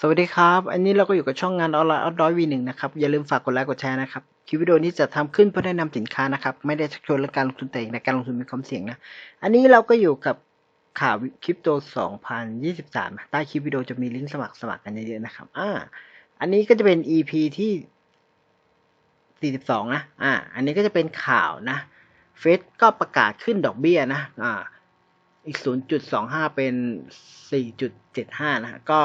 สวัสดีครับ อันนี้เราก็อยู่กับช่องงานออนไลน์ออดดอยวีหนึ่งนะครับ อย่าลืมฝากกดไลค์กดแชร์นะครับ คลิปวิดีโอนี้จะทำขึ้นเพื่อแนะนำสินค้านะครับ ไม่ได้ชักชวนเรื่องการลงทุนแต่องใดการลงทุนมีความเสี่ยงนะ อันนี้เราก็อยู่กับข่าวคริปโต 2023นะใต้คลิปวิดีโอจะมีลิงก์สมัครสมัครกันเยอะๆนะครับ อ่า อันนี้ก็จะเป็น EP ที่ 42 นะ อ่า อันนี้ก็จะเป็นข่าวนะ เฟดก็ประกาศขึ้นดอกเบี้ยนะ อ่า อีก 0.25 เป็น 4.75 นะ ก็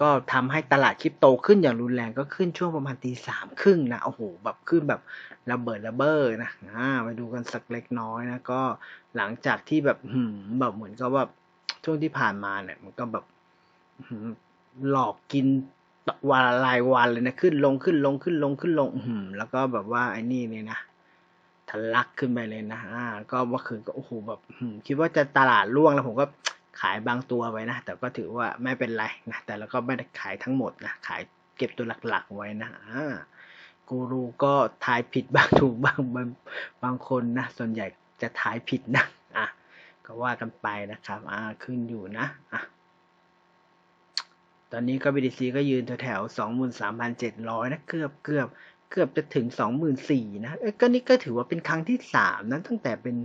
ก็ทำให้ตลาดคริปโตขึ้นอย่างรุนแรงก็ขึ้นช่วงประมาณตีสามครึ่งนะโอ้โหแบบขึ้นแบบระเบิดระเบ้อนะอ่ามาดูกันสักเล็กน้อยนะก็หลังจากที่แบบหืมแบบเหมือนกับว่าช่วงที่ผ่านมาเนี่ยมันก็แบบหืมหลอกกินวันรายวันเลยนะขึ้นลงขึ้นลงขึ้นลงขึ้นลงหืมแล้วก็แบบว่าไอ้นี่เนี่ยนะทะลักขึ้นไปเลยนะอ่าก็เมื่อคืนก็โอ้โหแบบหืมคิดว่าจะตลาดร่วงแล้วผมก็ ขายบางตัวไว้นะ แต่ก็ถือว่าไม่เป็นไรนะ แต่แล้วก็ไม่ได้ขายทั้งหมดนะ ขายเก็บตัวหลักๆไว้นะอ่ากูรูก็ทายผิดบางถูกบางบางบางคนนะ ส่วนใหญ่จะทายผิดนะ อะ ก็ว่ากันไปนะครับ อ่า ขึ้นอยู่นะ อะ ตอนนี้ก็ BTC ก็ยืนแถวๆสองหมื่นสามพันเจ็ดร้อยนะ เกือบเกือบเกือบจะถึงสองหมื่นสี่นะ เอ้ก็นี่ก็ถือว่าเป็นครั้งที่สามนะ ตั้งแต่เป็น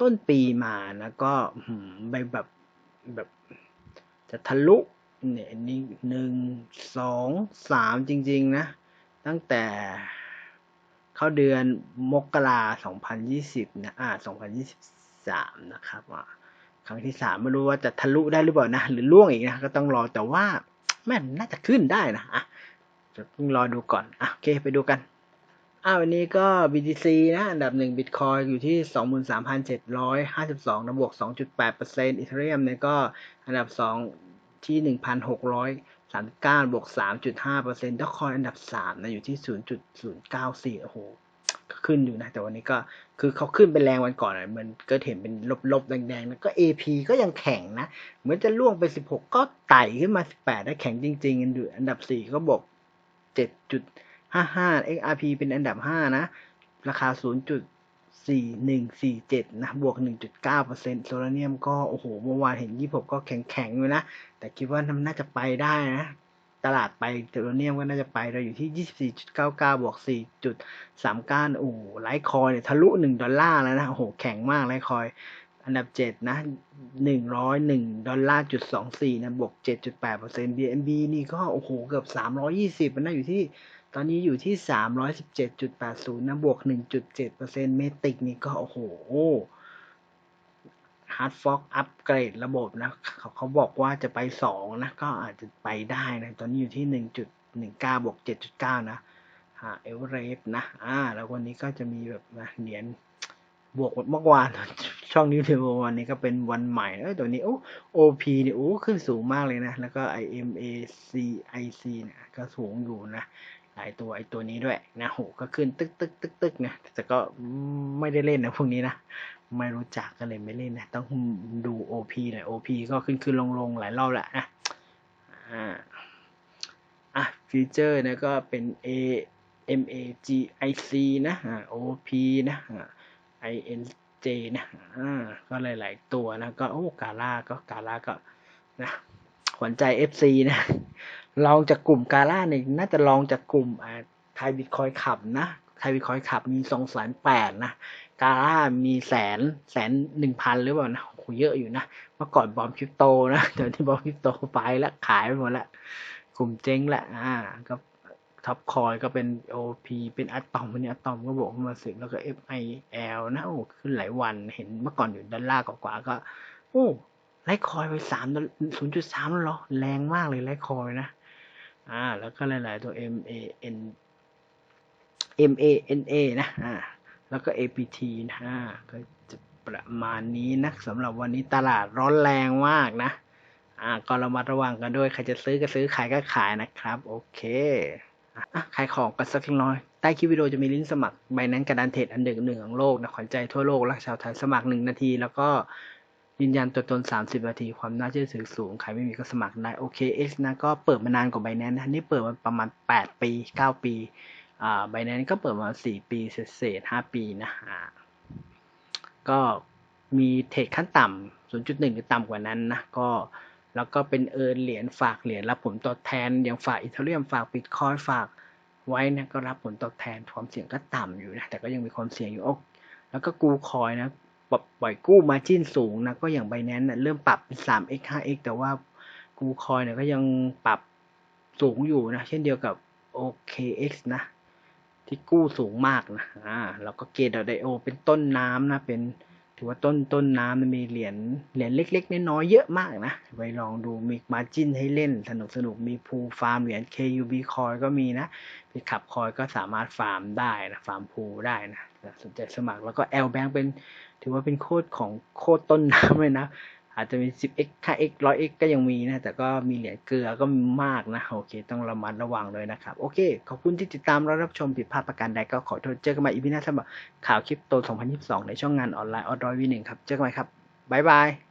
ต้นปีมานะ ก็ไปแบบ แบบจะทะลุเนี่ยนี่หนึ่งสองสามจริง ๆ นะ ตั้งแต่เข้าเดือนมกราสองพันยี่สิบนะอ่าสองพันยี่สิบสามนะครับอ่าครั้งที่สามไม่รู้ว่าจะทะลุได้หรือเปล่านะ หรือล่วงอีกนะ ก็ต้องรอแต่ว่าแม่นน่าจะขึ้นได้นะอะจะต้องรอดูก่อนอะโอเคไปดูกัน อ้าววันนี้ก็ BTC นะ อันดับหนึ่ง Bitcoin อยู่ที่ 23,752นะบวก 2.8%อีเทเรียมเนี่ยก็อันดับสองที่ 1,639 บวก 3.5%ดอกคอยอันดับสามนะ อยู่ที่ 0.094 โอ้โหขึ้นอยู่นะ แต่วันนี้ก็คือเขาขึ้นเป็นแรงวันก่อนอะมันก็เห็นเป็นลบๆ แดงๆแล้วก็ AP ก็ยังแข็งนะ เหมือนจะล่วงไป 16 ก็ไต่ขึ้นมา 18 ได้แข็งจริงๆอันดับอันดับ 4 ก็บวก 55 XRP เป็นอันดับ 5 นะ ราคา 0.4147 นะ บวก 1.9%โซลาเนียมก็ โอ้โห เมื่อวานเห็น 26 ก็แข็งๆอยู่นะ แต่คิดว่ามันน่าจะไปได้นะ ตลาดไปโซลาเนียมก็น่าจะไปเราอยู่ที่ 24.99 บวก 4.39 โอ้ไลท์คอยเนี่ยทะลุ 1 ดอลลาร์แล้วนะ โอ้โห แข็งมากไลท์คอยอันดับ 7 นะ 101 ดอลลาร์จุด24 นะ บวก 7.8% BNB นี่ก็ โอ้โห เกือบ 320 มันน่าอยู่ที่ตอนนี้อยู่ที่ 317.80 นะ บวก 1.7%เมติกนี่ก็ โอ้โหฮาร์ดฟอกอัปเกรดระบบนะเขาเขาบอกว่าจะไป 2 นะ ก็อาจจะไปได้นะ ตอนนี้อยู่ที่ 1.19 บวก 7.9 นะฮะเอเวอเรสต์นะ อ่า แล้ววันนี้ก็จะมีแบบนะเหรียญบวกเมื่อวานช่องนี้ถือว่าวันนี้ก็เป็นวันใหม่เอ้ยตัวนี้ โอ้ OP เนี่ยโอ้ขึ้นสูงมากเลยนะ แล้วก็ IMACIC เนี่ยก็สูงอยู่นะ หลายตัวไอตัวนี้ด้วยนะโหก็ขึ้นตึกตึกตึกตึกนะแต่ก็ไม่ได้เล่นนะพวกนี้นะไม่รู้จักก็เลยไม่เล่นนะต้องดู OP หน่อย OP ก็ขึ้นขึ้นลงลงหลายรอบแหละนะอ่าอะฟีเจอร์นี่ยก็เป็น A M A G I C นะอ่า OP นะอ่า INJ นะอ่าก็หลาย ๆ ตัวนะก็โอ้กาล่าก็กาล่าก็นะขวัญใจ FC นะ ลองจากกลุ่มกาล่าเนี่ยน่าจะลองจากกลุ่มไทยบิตคอยขับนะไทยบิตคอยขับมีสองแสนแปดนะกาล่ามีแสนแสนหนึ่งพันหรือเปล่านะโหเยอะอยู่นะ เมื่อก่อนบอมคริปโตนะเดี๋ยวที่บอมคริปโตไปแล้วขายไปหมดล้วกลุ่มเจ๊งละอ่าก็ท็อปคอยก็เป็น OP เป็นอะตอมวันนี้อะตอมก็บอกมาสิบแล้วก็ FIL นะโอ้ขึ้นหลายวันเห็นเมื่อก่อนอยู่ดอลลาร์กว่าก็ โอ้ไลคอยไปสามศูนย์จุดสามแล้วเหรอแรงมากเลยไลคอยนะ อ่า แล้วก็หลาย ๆ ตัว M A N M A N A นะ อ่า แล้วก็ A P T นะ อ่า ก็จะประมาณนี้นะสำหรับวันนี้ตลาดร้อนแรงมากนะ อ่า ก็ระมัดระวังกันด้วย ใครจะซื้อก็ซื้อ ขายก็ขายนะครับ โอเคอะขายของกันสักเล็กน้อย ใต้คลิปวิดีโอจะมีลิงก์สมัครใบนั้นกระดานเทรดอันหนึ่งหนึ่งของโลกนะขวัญใจทั่วโลกและชาวไทยสมัครหนึ่งนาที แล้วก็ ยืนยันตัวตน 30 นาที ความน่าเชื่อถือสูง ใครไม่มีก็สมัครได้ OKX นะก็เปิดมานานกว่าใบแนนนะ นี่เปิดมาประมาณ 8 ปี 9 ปีอ่าใบแนนก็เปิดมา 4 ปีเศษ5ปีนะอ่าก็มีเทรดขั้นต่ำ0.1หรือต่ำกว่านั้นนะก็แล้วก็เป็นเอินเหรียญฝากเหรียญรับผลตอบแทน อย่างฝากอีเทเรียมฝากบิตคอยฝากไว้นะก็รับผลตอบแทนความเสี่ยงก็ต่ำอยู่นะแต่ก็ยังมีความเสี่ยงอยู่โอ้แล้วก็กูคอยนะ ปรับปล่อยกู้มาจิ้นสูงนะก็อย่างไบแนนซ์เริ่มปรับเป็น 3x 5x แต่ว่ากูคอยเนี่ยก็ยังปรับสูงอยู่นะ เช่นเดียวกับ OKX นะ ที่กู้สูงมากนะอ่าแล้วก็เกตไดโอเป็นต้นน้ำนะเป็น ถือว่าต้นต้นน้ำมันมีเหรียญเหรียญเล็กๆน้อยๆเยอะมากนะไปลองดูมีมาจิ้นให้เล่นสนุกสนุกมีพูฟาร์มเหรียญ KUB คอยก็มีนะไปขับคอยก็สามารถฟาร์มได้นะฟาร์มพูได้นะสนใจสมัครแล้วก็ L Bank เป็นถือว่าเป็นโคตรของโคตรต้นน้ำเลยนะ อาจจะมี 10x 5x 100x ก็ยังมีนะ แต่ก็มีเหรียญเกลือก็มีมากนะ โอเค ต้องระมัดระวังเลยนะครับ โอเค ขอบคุณที่ติดตามและรับชมผิดพลาดประการใดก็ขอโทษเจอกันใหม่อีพีหน้าสำหรับข่าวคลิปโต 2022 ในช่องงานออนไลน์ออดรอยวีหนึ่งครับ เจอกันใหม่ครับ บ๊ายบาย